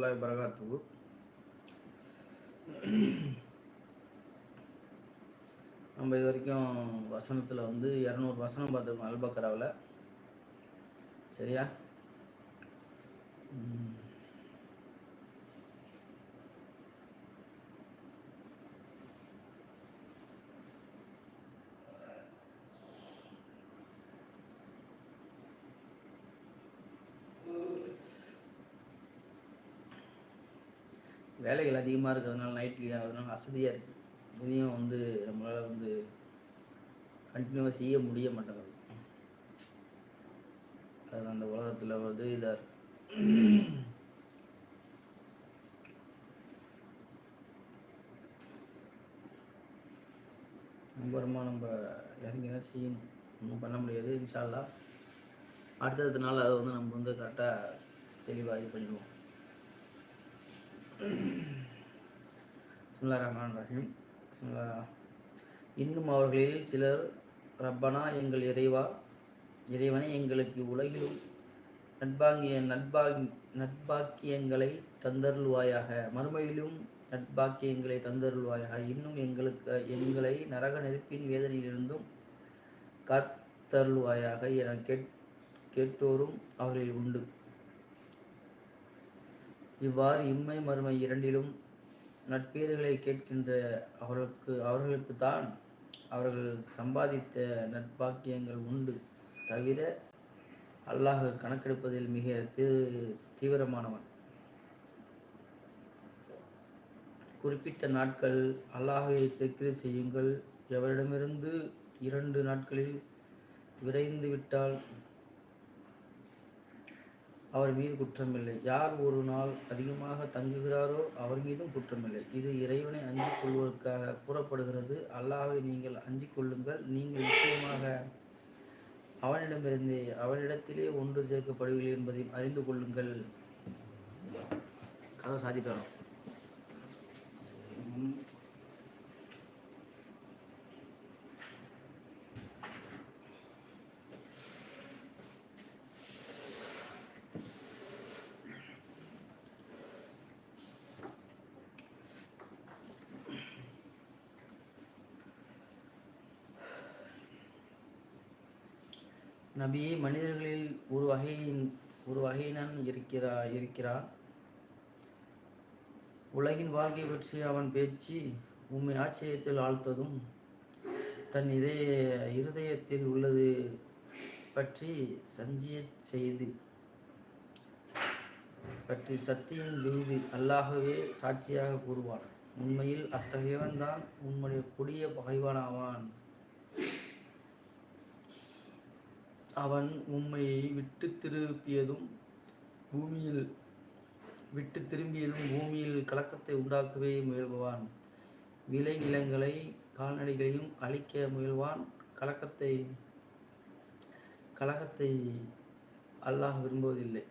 வரமத்துல்லாய் வரகாத்து நம்ம இது வரைக்கும் வசனத்தில் வந்து இரநூறு வசனம் பார்த்துருக்கோம் அல்பக்கராவில் சரியா? வேலைகள் அதிகமாக இருக்கிறதுனால நைட்லேயும் அதனால அசதியாக இருக்குது இதையும் வந்து நம்மளால் வந்து கண்டினியூவாக செய்ய முடிய மாட்டேங்குது. அது அந்த உலகத்தில் வந்து இதாக இருக்கு. நம்பரமாக நம்ம இறங்கி தான் செய்யணும். ஒன்றும் பண்ண முடியாது. இன்ஷால்லா அடுத்தடுத்த நாள் அதை வந்து நம்ம வந்து கரெக்டாக தெளிவாக இது பண்ணிடுவோம். சுல்லா ரஹ்மான் ரஹீம் சுல்லா இன்னும் அவர்களில் சிலர் ரப்பனா எங்கள் இறைவா இறைவனை எங்களுக்கு உலகிலும் நட்பாங்கிய நட்பா நட்பாக்கியங்களை தந்தருள்வாயாக. மறுமையிலும் நட்பாக்கியங்களை தந்தருள்வாயாக. இன்னும் எங்களுக்கு எங்களை நரக நெருப்பின் வேதனையிலிருந்தும் காத்தருள்வாயாக என கேட் கேட்டோரும் அவர்களில் உண்டு. இவ்வாறு இம்மை மறுமை இரண்டிலும் நட்பேறுகளை கேட்கின்ற அவர்களுக்கு அவர்களுக்கு தான் அவர்கள் சம்பாதித்த நட்பாக்கியங்கள் உண்டு. தவிர அல்லாஹ் கணக்கெடுப்பதில் மிக தீவிரமானவன். குறிப்பிட்ட நாட்கள் அல்லாஹை தெற்கு செய்யுங்கள். எவரிடமிருந்து இரண்டு நாட்களில் விரைந்து விட்டால் அவர் மீது குற்றமில்லை. யார் ஒரு நாள் அதிகமாக தங்குகிறாரோ அவர் மீதும் குற்றமில்லை. இது இறைவனை அஞ்சிக் கொள்வதற்காக கூறப்படுகிறது. அல்லாவை நீங்கள் அஞ்சிக் கொள்ளுங்கள். நீங்கள் நிச்சயமாக அவனிடமிருந்தே அவனிடத்திலே ஒன்று சேர்க்கப்படுவீர்கள் என்பதையும் அறிந்து கொள்ளுங்கள். கதை சாதிக்கிறோம் நபியே மனிதர்களில் ஒரு வகையின் ஒரு வகையினன் இருக்கிறா இருக்கிறான் உலகின் வாழ்க்கை பற்றி அவன் பேச்சு உண்மை ஆச்சரியத்தில் ஆழ்த்ததும் தன் இதய இருதயத்தில் உள்ளது பற்றி சஞ்சிய செய்து பற்றி சத்தியம் செய்து அல்லாகவே சாட்சியாக கூறுவான். உண்மையில் அத்தகையவன் தான் உன்னுடைய கொடிய பகைவானாவான். அவன் உண்மையை விட்டு திருப்பியதும் பூமியில் விட்டு திரும்பியதும் பூமியில் கலக்கத்தை உண்டாக்கவே முயல்பவான். விளை நிலங்களை கால்நடைகளையும் அழிக்க முயல்வான். கலக்கத்தை கலகத்தை அல்லாஹ் விரும்புவதில்லை.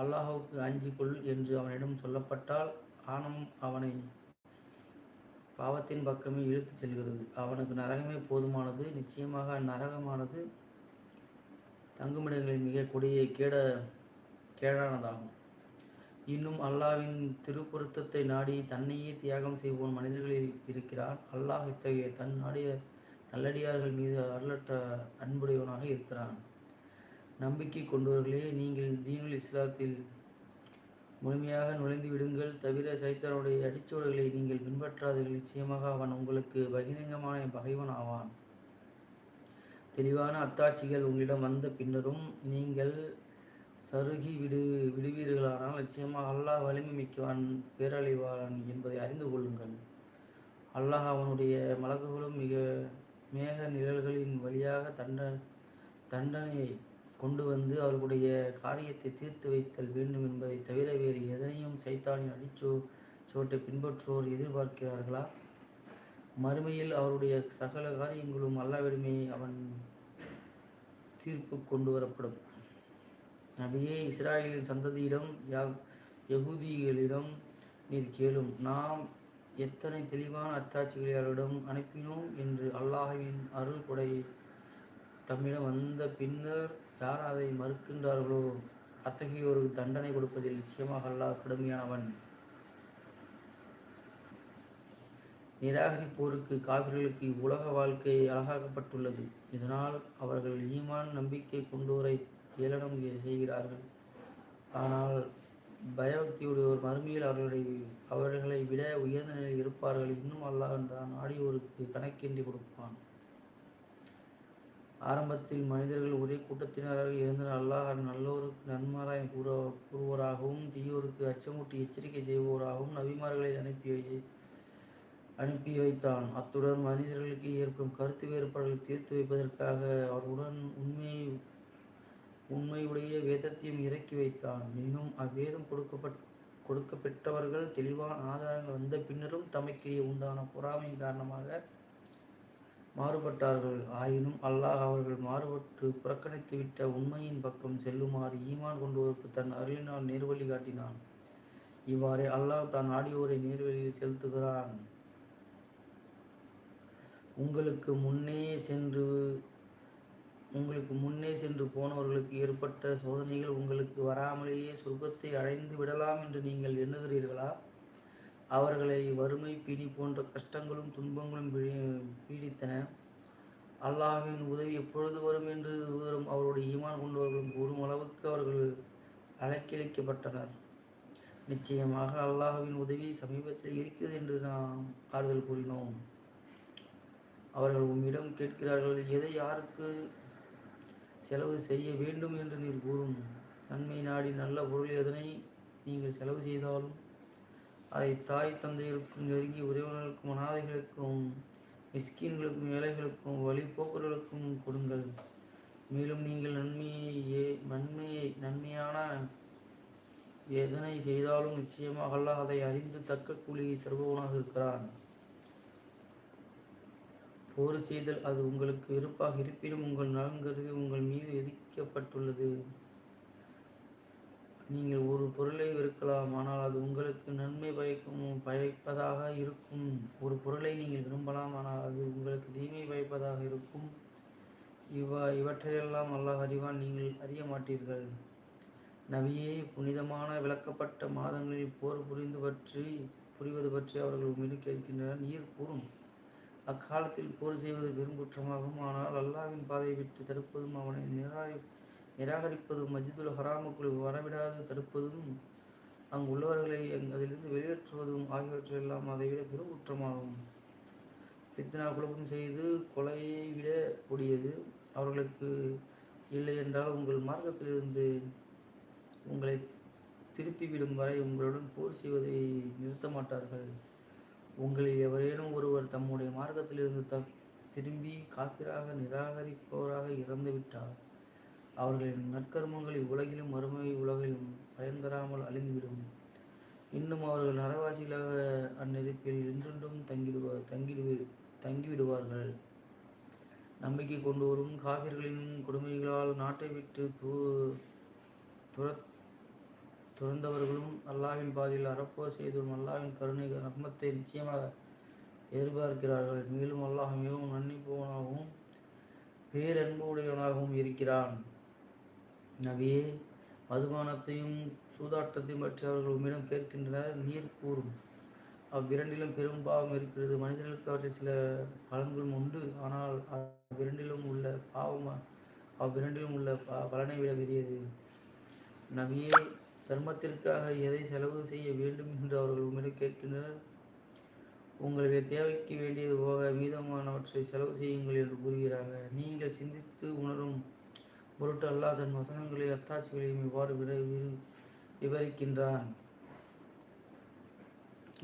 அல்லாஹுக்கு அஞ்சு கொள் என்று அவனிடம் சொல்லப்பட்டால் ஆனம் அவனை பாவத்தின் பக்கமே இழுத்து செல்கிறது. அவனுக்கு நரகமே போதுமானது. நிச்சயமாக நரகமானது தங்குமிடங்களில் மிக கொடிய கேட கேடானதாகும். இன்னும் அல்லாவின் திருப்பொருத்தத்தை நாடி தன்னையே தியாகம் செய்வோன் மனிதர்களில் இருக்கிறான். அல்லாஹ் இத்தகைய தன் நாடிய நல்லடியார்கள் மீது அருளற்ற அன்புடையவனாக இருக்கிறான். நம்பிக்கை கொண்டவர்களே நீங்கள் தீனுல் இஸ்லாத்தில் முழுமையாக நுழைந்து விடுங்கள். தவிர சைத்தனுடைய அடிச்சோடுகளை நீங்கள் பின்பற்றாதீர்கள். நிச்சயமாக அவன் உங்களுக்கு பகிரங்கமான பகைவன் ஆவான். தெளிவான அத்தாட்சிகள் உங்களிடம் வந்த பின்னரும் நீங்கள் சருகி விடு விடுவீர்களானால் நிச்சயமாக அல்லாஹ் வலிமை மிக்கவான் பேரழிவான் என்பதை அறிந்து கொள்ளுங்கள். அல்லாஹ் அவனுடைய மலக்குகளும் மிக மேக நிழல்களின் வழியாக தண்ட தண்டனையை கொண்டு வந்து அவர்களுடைய காரியத்தை தீர்த்து வைத்தல் வேண்டும் என்பதை தவிர வேறு எதனையும் சைத்தானின் அடிச்சோ சோட்டை பின்பற்றுவோர் எதிர்பார்க்கிறார்களா? மறுமையில் அவருடைய சகல காரியங்களும் அல்லாவிடமே அவன் தீர்ப்பு கொண்டு வரப்படும் நபியே இஸ்ராயலின் சந்ததியிடம் யா யகுதிகளிடம் நீர் கேளும். நாம் எத்தனை தெளிவான அத்தாட்சிகளை அவரிடம் அனுப்பினோம் என்று அல்லாஹுவின் அருள் கொடை தம்மிடம் வந்த பின்னர் யார் அதை மறுக்கின்றார்களோ அத்தகையோருக்கு தண்டனை கொடுப்பதில் நிச்சயமாக அல்லாஹ் கடுமையானவன். நிராகரிப்போருக்கு காவிர்களுக்கு உலக வாழ்க்கை அழகாக்கப்பட்டுள்ளது. இதனால் அவர்கள் ஈமான் நம்பிக்கை கொண்டோரை ஏளனம் செய்கிறார்கள். ஆனால் பயபக்தியுடையோர் மறுமையில் அவர்களுடைய அவர்களை விட உயர்ந்த நிலையில் இருப்பார்கள். இன்னும் அல்லாஹ் தான் ஆடியோருக்கு கணக்கின்றி கொடுப்பான். ஆரம்பத்தில் மனிதர்கள் ஒரே கூட்டத்தினராக இருந்தனர். அல்லாஹ் நல்லோருக்கு நன்மாராய் கூற கூறுவோராகவும் தீயோருக்கு அச்சமூட்டி எச்சரிக்கை செய்வோராகவும் நபிமார்களை அனுப்பி அனுப்பி வைத்தான். அத்துடன் மனிதர்களுக்கு ஏற்படும் கருத்து வேறுபாடுகளை தீர்த்து வைப்பதற்காக அவர்களுடன் உண்மையை உண்மையுடைய வேதத்தையும் இறக்கி வைத்தான். இன்னும் அவ்வேதம் கொடுக்கப்பட் கொடுக்கப்பெற்றவர்கள் தெளிவான ஆதாரங்கள் வந்த பின்னரும் தமக்கிடையே உண்டான பொறாமையின் காரணமாக மாறுபட்டார்கள். ஆயினும் அல்லாஹ் அவர்கள் மாறுபட்டு புறக்கணித்துவிட்ட உண்மையின் பக்கம் செல்லுமாறு ஈமான் கொண்டுவருக்கு தன் அருளினால் நேர்வழி காட்டினான். இவ்வாறே அல்லாஹ் தான் ஆடியோரை நேர்வழியில் செலுத்துகிறான். உங்களுக்கு முன்னே சென்று உங்களுக்கு முன்னே சென்று போனவர்களுக்கு ஏற்பட்ட சோதனைகள் உங்களுக்கு வராமலேயே சொர்க்கத்தை அடைந்து விடலாம் என்று நீங்கள் எண்ணுகிறீர்களா? அவர்களை வறுமை பிணி போன்ற கஷ்டங்களும் துன்பங்களும் பீடித்தன. அல்லாஹின் உதவி எப்பொழுது வரும் என்று தூதரும் அவருடைய ஈமான் கொண்டவர்களும் கூறும் அளவுக்கு அவர்கள் அலக்கிழிக்கப்பட்டனர். நிச்சயமாக அல்லாஹுவின் உதவி சமீபத்தில் இருக்கிறது என்று நாம் ஆறுதல் கூறினோம். அவர்கள் உம்மிடம் கேட்கிறார்கள் எதை யாருக்கு செலவு செய்ய வேண்டும் என்று நீர் கூறும்? நன்மை நாடி நல்ல பொருள் எதனை நீங்கள் செலவு செய்தாலும் அதை தாய் தந்தையருக்கும் நெருங்கிய உறவினர்களுக்கும் அனாதைகளுக்கும் மிஸ்கீன்களுக்கும் ஏழைகளுக்கும் வழிபோக்கர்களுக்கும் கொடுங்கள். மேலும் நீங்கள் நன்மையை நன்மையை நன்மையான எதனை செய்தாலும் நிச்சயமாக அல்லாஹ் அதை அறிந்து தக்க கூலியை தருபவனாக இருக்கிறான். போர் செய்தல் அது உங்களுக்கு விருப்பாக இருப்பினும் உங்கள் நலன் கருதி உங்கள் மீது விதிக்கப்பட்டுள்ளது. நீங்கள் ஒரு பொருளை விற்கலாம் ஆனால் அது உங்களுக்கு நன்மை பயக்கும் பயப்பதாக இருக்கும். ஒரு பொருளை நீங்கள் விரும்பலாம் ஆனால் அது உங்களுக்கு தீமை பயப்பதாக இருக்கும். இவ இவற்றையெல்லாம் அல்லாஹ் அறிவான் நீங்கள் அறிய மாட்டீர்கள். நவியே புனிதமான விளக்கப்பட்ட மாதங்களில் போர் புரிந்து பற்றி புரிவது பற்றி அவர்கள் மீது கேட்கின்றனர். நீர் கூறும். அக்காலத்தில் போர் செய்வது பெருங்குற்றமாகும் ஆனால் அல்லாவின் பாதையை விட்டு தடுப்பதும் அவனை நிராகரி நிராகரிப்பதும் மஜிதுல் ஹராமுக்குள் வரவிடாது தடுப்பதும் அங்கு உள்ளவர்களை அதிலிருந்து வெளியேற்றுவதும் ஆகியவற்றையெல்லாம் அதைவிட பெரும் குற்றமாகும். பித்னா குழப்பம் செய்து கொலையை விட கூடியது. அவர்களுக்கு இல்லை என்றால் உங்கள் மார்க்கத்திலிருந்து உங்களை திருப்பிவிடும் வரை உங்களுடன் போர் செய்வதை நிறுத்த மாட்டார்கள் உங்களில் எவரேனும் ஒருவர் தம்முடைய மார்க்கத்திலிருந்து த திரும்பி காப்பிராக நிராகரிப்பவராக இறந்துவிட்டார். அவர்களின் நற்கர்மங்கள் உலகிலும் மறுமை உலகிலும் பயன் தராமல் அழிந்துவிடும். இன்னும் அவர்கள் நரவாசிகளாக அந்நெருப்பில் என்றென்றும் தங்கிடுவ தங்கிடுவி தங்கிவிடுவார்கள். நம்பிக்கை கொண்டு வரும் காவிர்களின் கொடுமைகளால் நாட்டை விட்டு தூ துர துறந்தவர்களும் அல்லாவின் பாதையில் அறப்போர் செய்தும் அல்லாவின் கருணை ரஹ்மத்தை நிச்சயமாக எதிர்பார்க்கிறார்கள். மேலும் அல்லாஹ் மிகவும் நன்னிப்பவனாகவும் பேரன்பு உடையவனாகவும் இருக்கிறான். நவியே மதுபானத்தையும் சூதாட்டத்தையும் பற்றி அவர்கள் உம்மிடம் கேட்கின்றனர். நீர் கூறும். அவ்விரண்டிலும் பெரும் பாவம் இருக்கிறது. மனிதர்களுக்கு அவற்றை சில பலன்களும் உண்டு. ஆனால் அவ்விரண்டிலும் உள்ள பாவம் அவ்விரண்டிலும் உள்ள பலனை விட பெரியது. நவியே தர்மத்திற்காக எதை செலவு செய்ய வேண்டும் என்று அவர்கள் உங்களிடம் கேட்கின்றனர்? உங்களுடைய தேவைக்கு வேண்டியது போக மீதமானவற்றை செலவு செய்யுங்கள் என்று கூறுகிறார்கள் நீங்கள் சிந்தித்து உணரும் பொருட்டு அல்லாஹ் தன் வசனங்களை அத்தாட்சிகளையும் இவ்வாறு விரு விவரிக்கின்றான்.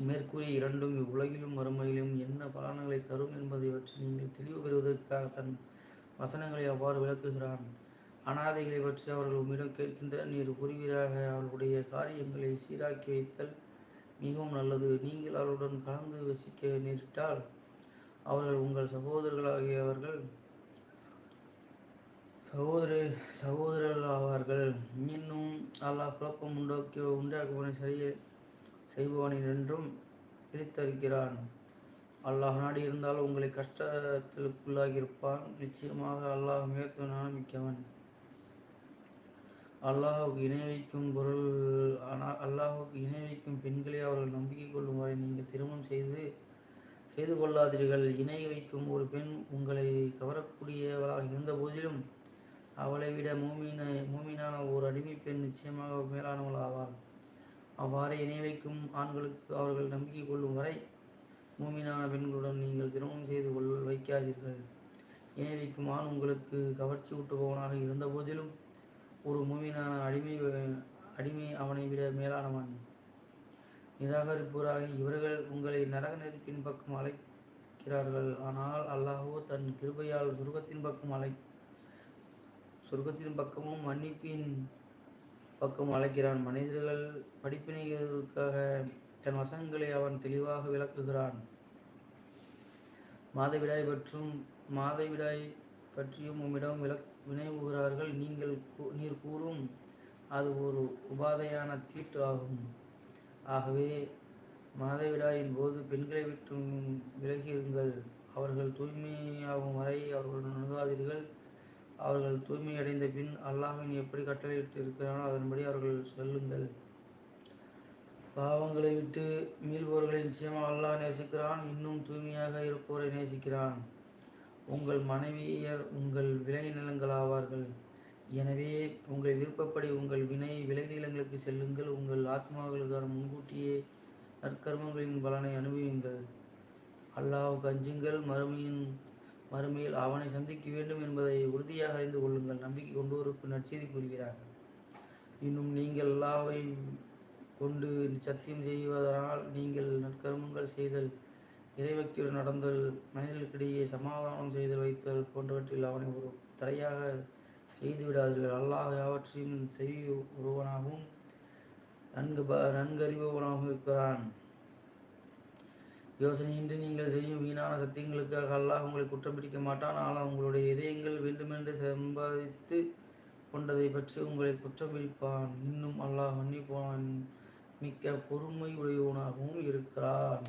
மேற்கூறிய இரண்டும் இவ்வுலகிலும் வறுமையிலும் என்ன பலன்களை தரும் என்பதை பற்றி நீங்கள் தெளிவு பெறுவதற்காக தன் வசனங்களை அவ்வாறு விளக்குகிறான். அனாதைகளை பற்றி அவர்கள் உம்மிடம் கேட்கின்ற நீர் கூறுவீராக அவர்களுடைய காரியங்களை சீராக்கி வைத்தல் மிகவும் நல்லது. நீங்கள் அவர்களுடன் கலந்து வசிக்க நேரிட்டால் அவர்கள் உங்கள் சகோதரர்களாகியவர்கள் சகோதர சகோதரர்கள் ஆவார்கள். இன்னும் அல்லாஹ் குழப்பம் உண்டாக்கி உண்டாக்குவனை சரிய செய்பவனை என்றும் பிரித்தறிக்கிறான் அல்லாஹ் நாடி இருந்தால் உங்களை கஷ்டத்திற்குள்ளாகியிருப்பான். நிச்சயமாக அல்லாஹ் மிகத்துவனான மிக்கவன் அல்லாஹுக்கு இணை வைக்கும் பொருள் ஆனால் அல்லாஹுக்கு இணை வைக்கும் பெண்களை அவர்கள் நம்பிக்கை கொள்ளும் வரை நீங்கள் திருமணம் செய்து செய்து கொள்ளாதீர்கள். இணை வைக்கும் ஒரு பெண் உங்களை கவரக்கூடியவளாக இருந்த போதிலும் அவளை விட மூமின மூமினான ஒரு அடிமை பெண் நிச்சயமாக மேலானவள் ஆவாள். அவ்வாறு இணை வைக்கும் ஆண்களுக்கு அவர்கள் நம்பிக்கை கொள்ளும் வரை மூமினான பெண்களுடன் நீங்கள் திருமணம் செய்து கொள் வைக்காதீர்கள். இணை வைக்கும் ஆண் உங்களுக்கு கவர்ச்சி ஊட்டுபவனாக இருந்த போதிலும் ஒரு மூமினான அடிமை அடிமை அவனை விட மேலானவன். நிராகரிப்போராக இவர்கள் உங்களை நரக நெருப்பின் பக்கம் அழைக்கிறார்கள். ஆனால் அல்லாஹோ தன் கிருபையால் சொர்க்கத்தின் பக்கம் அழை சொர்க்கத்தின் பக்கமும் மன்னிப்பின் பக்கம் அழைக்கிறான். மனிதர்கள் படிப்பினைகளுக்காக தன் வசனங்களை அவன் தெளிவாக விளக்குகிறான். மாதவிடாய் பற்றும் மாதவிடாய் பற்றியும் உம்மிடம் விளக் வினைவுகிறார்கள் நீங்கள் நீர் கூறும் அது ஒரு உபாதையான தீட்டு ஆகும். ஆகவே மாதவிடாயின் போது பெண்களை விட்டு விலகியிருங்கள். அவர்கள் தூய்மையாகும் வரை அவர்கள் அணுகாதீர்கள் அவர்கள் தூய்மையடைந்த பின் அல்லாஹின் எப்படி கட்டளையிட்டு இருக்கிறானோ அதன்படி அவர்கள் சொல்லுங்கள். பாவங்களை விட்டு மீள்பவர்களை நிச்சயமாக அல்லாஹ் நேசிக்கிறான். இன்னும் தூய்மையாக இருப்போரை நேசிக்கிறான். உங்கள் மனைவியர் உங்கள் விளைநிலங்கள் ஆவார்கள் எனவே உங்கள் விருப்பப்படி உங்கள் வினை விளைநிலங்களுக்கு செல்லுங்கள். உங்கள் ஆத்மாக்களுக்கான முன்கூட்டியே நற்கர்மங்களின் பலனை அனுபவியுங்கள். அல்லாஹ் அஞ்சுங்கள் மறுமையின் மறுமையில் அவனை சந்திக்க வேண்டும் என்பதை உறுதியாக அறிந்து கொள்ளுங்கள். நம்பிக்கை கொண்டோருக்கு நற்செய்தி கூறுகிறார்கள் இன்னும் நீங்கள் அல்லாவை கொண்டு சத்தியம் செய்வதனால் நீங்கள் நற்கர்மங்கள் செய்தல் இறைவக்தியுடன் நடந்தல் மனிதர்களுக்கிடையே சமாதானம் செய்து வைத்தல் போன்றவற்றில் அவனை ஒரு தடையாக செய்து விடாதீர்கள். அல்லாஹ் யாவற்றையும் செய் ஒருவனாகவும் நன்கு ப நன்கறிபவனாகவும் இருக்கிறான். யோசனையின்றி நீங்கள் செய்யும் வீணான சத்தியங்களுக்காக அல்லாஹ் உங்களை குற்றம் பிடிக்க மாட்டான். ஆனால் உங்களுடைய இதயங்கள் வேண்டுமென்று சம்பாதித்து கொண்டதை பற்றி உங்களை குற்றம் பிடிப்பான். இன்னும் அல்லாஹ் மன்னிப்பான். மிக்க பொறுமை உடையவனாகவும் இருக்கிறான்.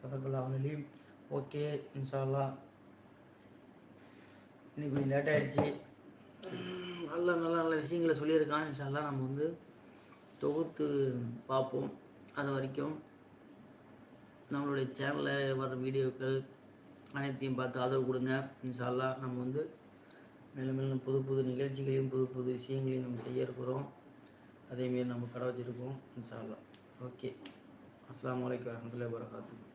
சதகல்லாஹலீம் ஓகே இன்ஷால்லா இன்னைக்கு கொஞ்சம் லேட் ஆகிடுச்சு நல்ல நல்ல நல்ல விஷயங்களை சொல்லியிருக்கான். இன்ஷால்லா நம்ம வந்து தொகுத்து பார்ப்போம். அது வரைக்கும் நம்மளுடைய சேனலில் வர வீடியோக்கள் அனைத்தையும் பார்த்து ஆதரவு கொடுங்க. இன்ஷால்லா நம்ம வந்து மேலும் மேலும் புது புது நிகழ்ச்சிகளையும் புது புது விஷயங்களையும் நம்ம செய்ய இருக்கிறோம். அதேமாரி நம்ம கடை வச்சுருக்கோம். இன்ஷால்லா ஓகே அஸ்லாம் வலைக்கம் வரமத்துல வரகாத்து